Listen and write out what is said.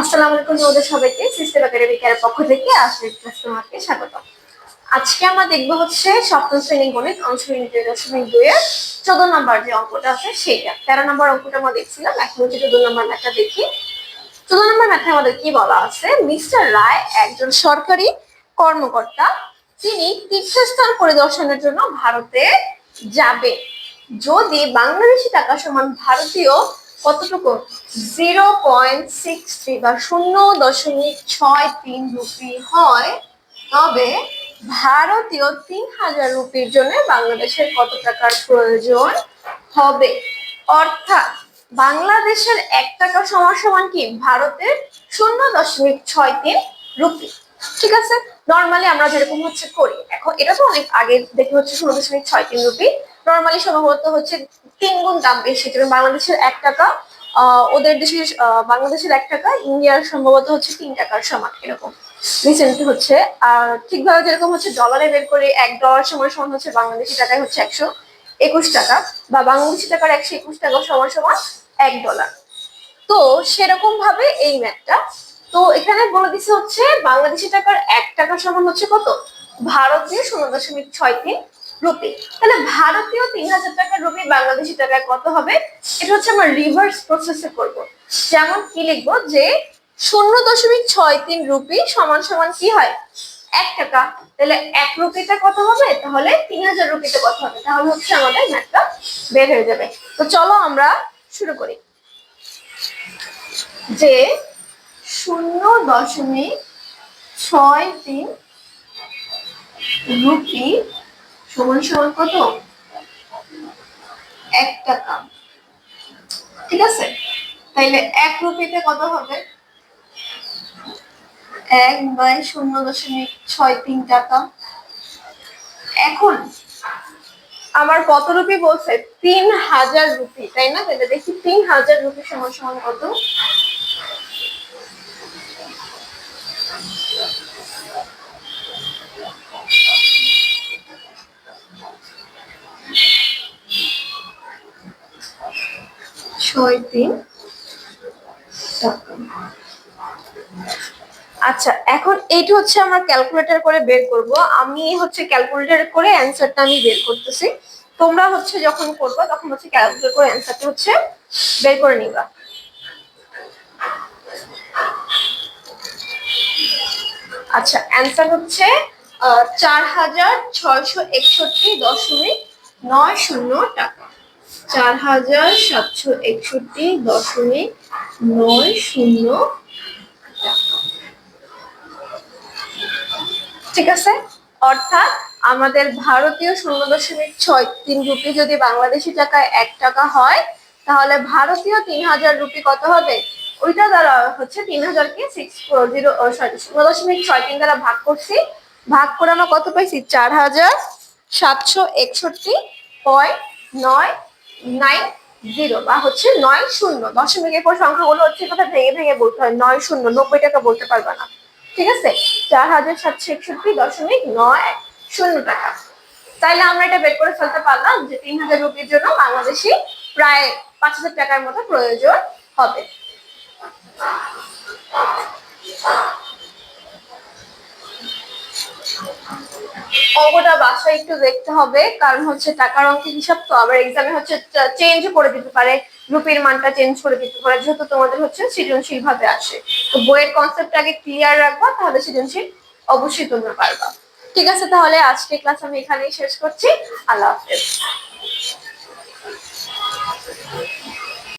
আসসালামু আলাইকুম তোমাদের সবাইকে, সিস্টেম একাডেমি পক্ষ থেকে ক্লাস তোমাকে স্বাগত। আজকে আমরা দেখব হচ্ছে সপ্তম শ্রেণি গণিত অংশ দুই দশমিক দুই এর চোদ্দ নম্বর যে অঙ্কটা আছে সেইটা তেরো নম্বর অঙ্কটা আমরা দেখছিলাম, এখন হচ্ছে চোদ্দ নম্বর ম্যাথটা দেখি। চোদ্দ নম্বর ম্যাথে আমাদের কি বলা আছে? মিস্টার রায় একজন সরকারি কর্মকর্তা, তিনি তীর্থস্থান পরিদর্শনের জন্য ভারতে যাবে যদি বাংলাদেশি টাকা সমান ভারতীয় কতটুকু? জিরো পয়েন্ট সিক্স থ্রি বা শূন্য দশমিক ছয় তিন রুপি হয়। তবে ভারতীয় তিন হাজার রুপির জন্য বাংলাদেশের কত টাকার প্রয়োজন হবে? অর্থাৎ বাংলাদেশের এক টাকা সমান সমান কি? ভারতের শূন্য দশমিক ছয় তিন রুপি। ঠিক আছে? নর্মালি আমরা যেরকম হচ্ছে করি। এখন এটা তো অনেক আগে দেখে হচ্ছে শূন্য দশমিক ছয় তিন রুপি। নর্মালি সম্ভবত হচ্ছে তিন গুণ দাম বেশি যেমন বাংলাদেশের এক টাকা ওদের দেশে বাংলাদেশের এক টাকা, ইন্ডিয়ার সম্ভবত হচ্ছে তিন টাকার সমান এরকম। রিসেন্টলি হচ্ছে, আর ঠিকভাবে যেরকম হচ্ছে ডলারে বের করে, এক ডলার সমান সমান হচ্ছে বাংলাদেশি টাকায় হচ্ছে একশো একুশ টাকা, বা বাংলাদেশি টাকার একশো একুশ টাকা সমান সমান এক ডলার তো সেরকম ভাবে এই ম্যাথটা। তো এখানে বলে দিছে হচ্ছে বাংলাদেশি টাকার এক টাকা সমান হচ্ছে কত? ভারতীয় ষোলো দশমিক ছয় তিন রুপি। তাহলে ভারতীয় তিন হাজার টাকার রুপি বাংলাদেশি টাকায় কত হবে? এটা হচ্ছে আমরা রিভার্স প্রসেসে করব। যেমন কি লিখব যে শূন্য দশমিক ছয় তিন রুপি সমান সমান কি হয়? এক টাকা। তাহলে এক রুপিটা কত হবে? তাহলে তিন হাজার রুপিতে কত হবে? তাহলে হচ্ছে আমাদের ম্যাথটা বের হয়ে যাবে। তো চলো আমরা শুরু করি। যে শূন্য দশমিক ছয় তিন রুপি সমান সমান কত? এক টাকা। ঠিক আছে? তাইলে এক রুপিতে কত হবে? এক বাই শূন্য দশমিক ছয় তিন টাকা। এখন আমার কত রুপি বলছে? তিন হাজার রুপি, তাই না? তাহলে দেখি তিন হাজার রুপি সমান সমান কত? ছয় তিন। আচ্ছা এখন এইটা হচ্ছে আমরা ক্যালকুলেটর করে বের করব। আমি হচ্ছে ক্যালকুলেটর করে অ্যান্সারটা আমি বের করতেছি। তোমরা হচ্ছে যখন করবা, তখন হচ্ছে ক্যালকুলেটর করে অ্যান্সারটা হচ্ছে বের করে নিবা। আচ্ছা অ্যান্সার হচ্ছে চার হাজার ছয়শো একষট্টি দশমিক নয় শূন্য টাকা। চার হাজার সাতশো একষট্টি দশমিক নয় শূন্য ঠিক আছে? অর্থাৎ আমাদের ভারতীয় শূন্য দশমিক ছয় তিন রুপি যদি বাংলাদেশি টাকায় এক টাকা হয়, তাহলে ভারতীয় তিন হাজার রুপি কত হবে? ওইটা দ্বারা হচ্ছে তিন হাজারকে সিক্স জিরো সরি শূন্য দশমিক ছয় তিন দ্বারা ভাগ করছি। ভাগ করে আমরা কত পাইছি? চার হাজার সাতশো একষট্টি পয়েন্ট নয় নাইন জিরো বা হচ্ছে নয় শূন্য। দশমিকের পর সংখ্যাগুলো হচ্ছে কথা ভেঙে ভেঙে বলতে হয় নয় শূন্য। নব্বই টাকা বলতে পারবে না। ঠিক আছে? চার হাজার সাতশো একষট্টি দশমিক নয় শূন্য টাকা। তাইলে আমরা এটা বের করে ফেলতে পারলাম যে তিন হাজার রুপির জন্য বাংলাদেশি প্রায় পাঁচ হাজার টাকার মতো প্রয়োজন হবে। অঙ্কটা বাসায় একটু দেখতে হবে, কারণ হচ্ছে টাকার অঙ্কের হিসাব তো আবার এক্সামে হচ্ছে চেঞ্জ করে দিতে পারে, রুপির মানটা চেঞ্জ করে দিতে পারে, যেহেতু তোমাদের হচ্ছে সৃজনশীল ভাবে আসে। তো বইয়ের কনসেপ্ট আগে ক্লিয়ার রাখবা, তাহলে সৃজনশীল অবশ্যই তোমরা পারবা। ঠিক আছে, তাহলে আজকে ক্লাস আমি এখানেই শেষ করছি। আল্লাহ হাফেজ।